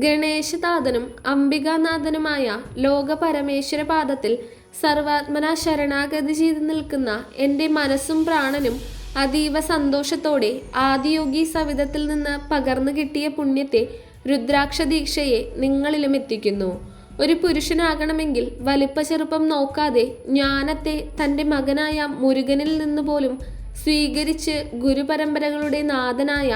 ഗണേശനാഥനും അംബികാനാഥനുമായ ലോക പരമേശ്വര പാദത്തിൽ സർവാത്മന ശരണാഗതി ചെയ്ത് നിൽക്കുന്ന എന്റെ മനസ്സും പ്രാണനും അതീവ സന്തോഷത്തോടെ ആദിയോഗി സവിധത്തിൽ നിന്ന് പകർന്നു കിട്ടിയ പുണ്യത്തെ രുദ്രാക്ഷ ദീക്ഷയെ നിങ്ങളിലും എത്തിക്കുന്നു. ഒരു പുരുഷനാകണമെങ്കിൽ വലിപ്പ ചെറുപ്പം നോക്കാതെ ജ്ഞാനത്തെ തന്റെ മകനായ മുരുകനിൽ നിന്ന് പോലും സ്വീകരിച്ച് ഗുരുപരമ്പരകളുടെ നാഥനായ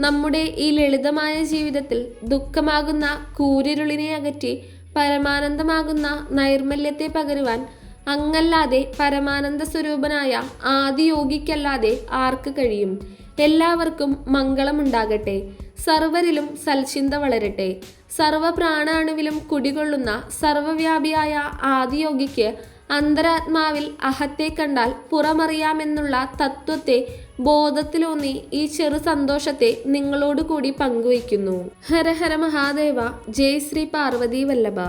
നമ്മുടെ ഈ ലളിതമായ ജീവിതത്തിൽ ദുഃഖമാകുന്ന കൂരിരുളിനെ അകറ്റി പരമാനന്ദമാകുന്ന നൈർമല്യത്തെ പകരുവാൻ അങ്ങല്ലാതെ പരമാനന്ദ സ്വരൂപനായ ആദിയോഗിക്കല്ലാതെ ആർക്ക് കഴിയും? എല്ലാവർക്കും മംഗളമുണ്ടാകട്ടെ. സർവരിലും സൽചിന്ത വളരട്ടെ. സർവപ്രാണാണുവിലും കുടികൊള്ളുന്ന സർവവ്യാപിയായ ആദിയോഗിക്ക് അന്തരാത്മാവിൽ അഹത്തെ കണ്ടാൽ പുറമറിയാമെന്നുള്ള തത്വത്തെ ബോധത്തിലൂന്നി ഈ ചെറു സന്തോഷത്തെ നിങ്ങളോടുകൂടി പങ്കുവയ്ക്കുന്നു. ഹരഹര ഹര മഹാദേവ. ജയ് ശ്രീ പാർവതി വല്ലഭ